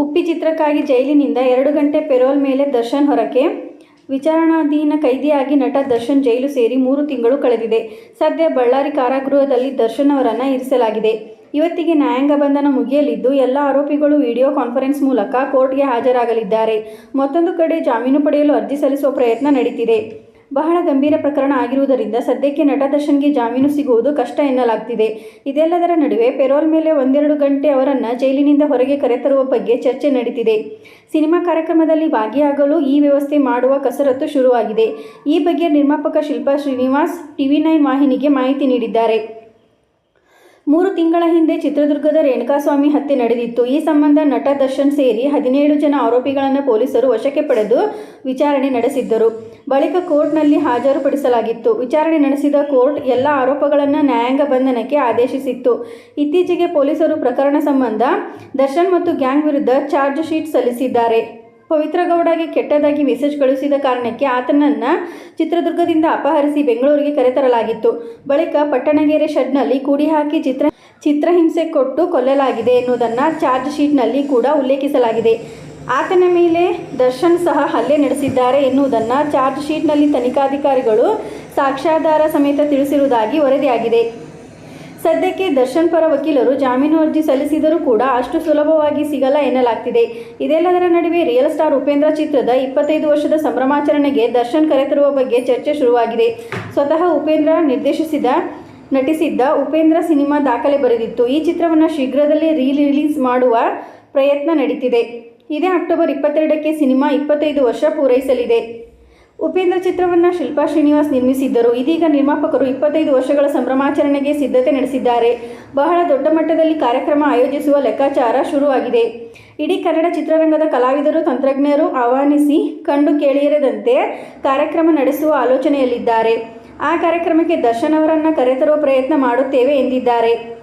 ಉಪ್ಪಿ ಚಿತ್ರಕ್ಕಾಗಿ ಜೈಲಿನಿಂದ ಎರಡು ಗಂಟೆ ಪೆರೋಲ್ ಮೇಲೆ ದರ್ಶನ್ ಹೊರಕ್ಕೆ. ವಿಚಾರಣಾಧೀನ ಕೈದಿಯಾಗಿ ನಟ ದರ್ಶನ್ ಜೈಲು ಸೇರಿ ಮೂರು ತಿಂಗಳು ಕಳೆದಿದೆ. ಸದ್ಯ ಬಳ್ಳಾರಿ ಕಾರಾಗೃಹದಲ್ಲಿ ದರ್ಶನ್ ಅವರನ್ನು ಇರಿಸಲಾಗಿದೆ. ಇವತ್ತಿಗೆ ನ್ಯಾಯಾಂಗ ಬಂಧನ ಮುಗಿಯಲಿದ್ದು, ಎಲ್ಲ ಆರೋಪಿಗಳು ವಿಡಿಯೋ ಕಾನ್ಫರೆನ್ಸ್ ಮೂಲಕ ಕೋರ್ಟ್ಗೆ ಹಾಜರಾಗಲಿದ್ದಾರೆ. ಮತ್ತೊಂದು ಕಡೆ ಜಾಮೀನು ಪಡೆಯಲು ಅರ್ಜಿ ಸಲ್ಲಿಸುವ ಪ್ರಯತ್ನ ನಡೀತಿದೆ. ಬಹಳ ಗಂಭೀರ ಪ್ರಕರಣ ಆಗಿರುವುದರಿಂದ ಸದ್ಯಕ್ಕೆ ನಟ ದರ್ಶನ್ಗೆ ಜಾಮೀನು ಸಿಗುವುದು ಕಷ್ಟ ಎನ್ನಲಾಗ್ತಿದೆ. ಇದೆಲ್ಲದರ ನಡುವೆ ಪೆರೋಲ್ ಮೇಲೆ ಒಂದೆರಡು ಗಂಟೆ ಅವರನ್ನು ಜೈಲಿನಿಂದ ಹೊರಗೆ ಕರೆತರುವ ಬಗ್ಗೆ ಚರ್ಚೆ ನಡೀತಿದೆ. ಸಿನಿಮಾ ಕಾರ್ಯಕ್ರಮದಲ್ಲಿ ಭಾಗಿಯಾಗಲು ಈ ವ್ಯವಸ್ಥೆ ಮಾಡುವ ಕಸರತ್ತು ಶುರುವಾಗಿದೆ. ಈ ಬಗ್ಗೆ ನಿರ್ಮಾಪಕ ಶಿಲ್ಪಾ ಶ್ರೀನಿವಾಸ್, ಟಿವಿ ನೈನ್ ವಾಹಿನಿಗೆ ಮಾಹಿತಿ ನೀಡಿದ್ದಾರೆ. ಮೂರು ತಿಂಗಳ ಹಿಂದೆ ಚಿತ್ರದುರ್ಗದ ರೇಣುಕಾಸ್ವಾಮಿ ಹತ್ಯೆ ನಡೆದಿತ್ತು. ಈ ಸಂಬಂಧ ನಟ ದರ್ಶನ್ ಸೇರಿ ಹದಿನೇಳು ಜನ ಆರೋಪಿಗಳನ್ನು ಪೊಲೀಸರು ವಶಕ್ಕೆ ಪಡೆದು ವಿಚಾರಣೆ ನಡೆಸಿದ್ದರು. ಬಳಿಕ ಕೋರ್ಟ್ನಲ್ಲಿ ಹಾಜರುಪಡಿಸಲಾಗಿತ್ತು. ವಿಚಾರಣೆ ನಡೆಸಿದ ಕೋರ್ಟ್ ಎಲ್ಲ ಆರೋಪಗಳನ್ನು ನ್ಯಾಯಾಂಗ ಬಂಧನಕ್ಕೆ ಆದೇಶಿಸಿತ್ತು. ಇತ್ತೀಚೆಗೆ ಪೊಲೀಸರು ಪ್ರಕರಣ ಸಂಬಂಧ ದರ್ಶನ್ ಮತ್ತು ಗ್ಯಾಂಗ್ ವಿರುದ್ಧ ಚಾರ್ಜ್ ಶೀಟ್ ಸಲ್ಲಿಸಿದ್ದಾರೆ. ಪವಿತ್ರ ಗೌಡಗೆ ಕೆಟ್ಟದಾಗಿ ಮೆಸೇಜ್ ಕಳುಹಿಸಿದ ಕಾರಣಕ್ಕೆ ಆತನನ್ನು ಚಿತ್ರದುರ್ಗದಿಂದ ಅಪಹರಿಸಿ ಬೆಂಗಳೂರಿಗೆ ಕರೆತರಲಾಗಿತ್ತು. ಬಳಿಕ ಪಟ್ಟಣಗೆರೆ ಶೆಡ್ನಲ್ಲಿ ಕೂಡಿ ಹಾಕಿ ಚಿತ್ರ, ಚಿತ್ರಹಿಂಸೆ ಕೊಟ್ಟು ಕೊಲ್ಲಲಾಗಿದೆ ಎನ್ನುವುದನ್ನು ಚಾರ್ಜ್ ಶೀಟ್ನಲ್ಲಿ ಕೂಡ ಉಲ್ಲೇಖಿಸಲಾಗಿದೆ. ಆತನ ಮೇಲೆ ದರ್ಶನ್ ಸಹ ಹಲ್ಲೆ ನಡೆಸಿದ್ದಾರೆ ಎನ್ನುವುದನ್ನು ಚಾರ್ಜ್ ಶೀಟ್ನಲ್ಲಿ ತನಿಖಾಧಿಕಾರಿಗಳು ಸಾಕ್ಷ್ಯಾಧಾರ ಸಮೇತ ತಿಳಿಸಿರುವುದಾಗಿ ವರದಿಯಾಗಿದೆ. ಸದ್ಯಕ್ಕೆ ದರ್ಶನ್ ಪರ ವಕೀಲರು ಜಾಮೀನು ಅರ್ಜಿ ಸಲ್ಲಿಸಿದರೂ ಕೂಡ ಅಷ್ಟು ಸುಲಭವಾಗಿ ಸಿಗಲ್ಲ ಎನ್ನಲಾಗ್ತಿದೆ. ಇದೆಲ್ಲದರ ನಡುವೆ ರಿಯಲ್ ಸ್ಟಾರ್ ಉಪೇಂದ್ರ ಚಿತ್ರದ ಇಪ್ಪತ್ತೈದು ವರ್ಷದ ಸಂಭ್ರಮಾಚರಣೆಗೆ ದರ್ಶನ್ ಕರೆತರುವ ಬಗ್ಗೆ ಚರ್ಚೆ ಶುರುವಾಗಿದೆ. ಸ್ವತಃ ಉಪೇಂದ್ರ ನಿರ್ದೇಶಿಸಿದ, ನಟಿಸಿದ್ದ ಉಪೇಂದ್ರ ಸಿನಿಮಾ ದಾಖಲೆ ಬರೆದಿತ್ತು. ಈ ಚಿತ್ರವನ್ನು ಶೀಘ್ರದಲ್ಲೇ ರೀ ರಿಲೀಸ್ ಮಾಡುವ ಪ್ರಯತ್ನ ನಡೀತಿದೆ. ಇದೇ ಅಕ್ಟೋಬರ್ ಇಪ್ಪತ್ತೆರಡಕ್ಕೆ ಸಿನಿಮಾ ಇಪ್ಪತ್ತೈದು ವರ್ಷ ಪೂರೈಸಲಿದೆ. ಉಪೇಂದ್ರ ಚಿತ್ರವನ್ನು ಶಿಲ್ಪಾ ಶ್ರೀನಿವಾಸ್ ನಿರ್ಮಿಸಿದ್ದರು. ಇದೀಗ ನಿರ್ಮಾಪಕರು ಇಪ್ಪತ್ತೈದು ವರ್ಷಗಳ ಸಂಭ್ರಮಾಚರಣೆಗೆ ಸಿದ್ಧತೆ ನಡೆಸಿದ್ದಾರೆ. ಬಹಳ ದೊಡ್ಡ ಮಟ್ಟದಲ್ಲಿ ಕಾರ್ಯಕ್ರಮ ಆಯೋಜಿಸುವ ಲೆಕ್ಕಾಚಾರ ಶುರುವಾಗಿದೆ. ಇಡೀ ಕನ್ನಡ ಚಿತ್ರರಂಗದ ಕಲಾವಿದರು, ತಂತ್ರಜ್ಞರು ಆಹ್ವಾನಿಸಿ ಕಂಡು ಕೇಳಿರದಂತೆ ಕಾರ್ಯಕ್ರಮ ನಡೆಸುವ ಆಲೋಚನೆಯಲ್ಲಿದ್ದಾರೆ. ಆ ಕಾರ್ಯಕ್ರಮಕ್ಕೆ ದರ್ಶನ್ ಅವರನ್ನು ಕರೆತರುವ ಪ್ರಯತ್ನ ಮಾಡುತ್ತೇವೆ ಎಂದಿದ್ದಾರೆ.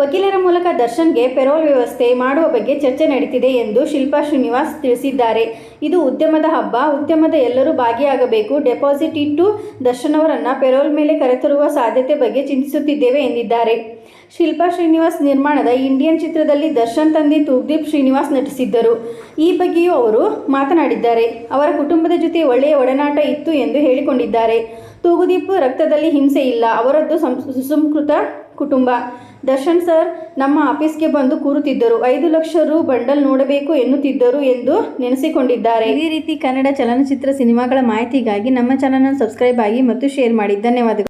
ವಕೀಲರ ಮೂಲಕ ದರ್ಶನ್ಗೆ ಪೆರೋಲ್ ವ್ಯವಸ್ಥೆ ಮಾಡುವ ಬಗ್ಗೆ ಚರ್ಚೆ ನಡೀತಿದೆ ಎಂದು ಶಿಲ್ಪಾ ಶ್ರೀನಿವಾಸ್ ತಿಳಿಸಿದ್ದಾರೆ. ಇದು ಉದ್ಯಮದ ಹಬ್ಬ, ಉದ್ಯಮದ ಎಲ್ಲರೂ ಭಾಗಿಯಾಗಬೇಕು, ಡೆಪಾಸಿಟ್ ಇಟ್ಟು ದರ್ಶನ್ ಅವರನ್ನು ಪೆರೋಲ್ ಮೇಲೆ ಕರೆತರುವ ಸಾಧ್ಯತೆ ಬಗ್ಗೆ ಚಿಂತಿಸುತ್ತಿದ್ದೇವೆ ಎಂದಿದ್ದಾರೆ. ಶಿಲ್ಪಾ ಶ್ರೀನಿವಾಸ್ ನಿರ್ಮಾಣದ ಇಂಡಿಯನ್ ಚಿತ್ರದಲ್ಲಿ ದರ್ಶನ್ ತಂದೆ ತೂಗ್ದೀಪ್ ಶ್ರೀನಿವಾಸ್ ನಟಿಸಿದ್ದರು. ಈ ಬಗ್ಗೆಯೂ ಅವರು ಮಾತನಾಡಿದ್ದಾರೆ. ಅವರ ಕುಟುಂಬದ ಜೊತೆ ಒಳ್ಳೆಯ ಒಡನಾಟ ಇತ್ತು ಎಂದು ಹೇಳಿಕೊಂಡಿದ್ದಾರೆ. ತೂಗುದೀಪ್ ರಕ್ತದಲ್ಲಿ ಹಿಂಸೆ ಇಲ್ಲ, ಅವರದ್ದು ಸುಸಂಸ್ಕೃತ ಕುಟುಂಬ. ದರ್ಶನ್ ಸರ್, ನಮ್ಮ ಆಫೀಸ್ಗೆ ಬಂದು ಕೂರುತ್ತಿದ್ದರು. ಐದು ಲಕ್ಷ ರು ಬಂಡಲ್ ನೋಡಬೇಕು ಎನ್ನುತ್ತಿದ್ದರು ಎಂದು ನೆನೆಸಿಕೊಂಡಿದ್ದಾರೆ. ಈ ರೀತಿ ಕನ್ನಡ ಚಲನಚಿತ್ರ ಸಿನಿಮಾಗಳ ಮಾಹಿತಿಗಾಗಿ ನಮ್ಮ ಚಾನಲ್ನ ಸಬ್ಸ್ಕ್ರೈಬ್ ಆಗಿ ಮತ್ತು ಶೇರ್ ಮಾಡಿ. ಧನ್ಯವಾದಗಳು.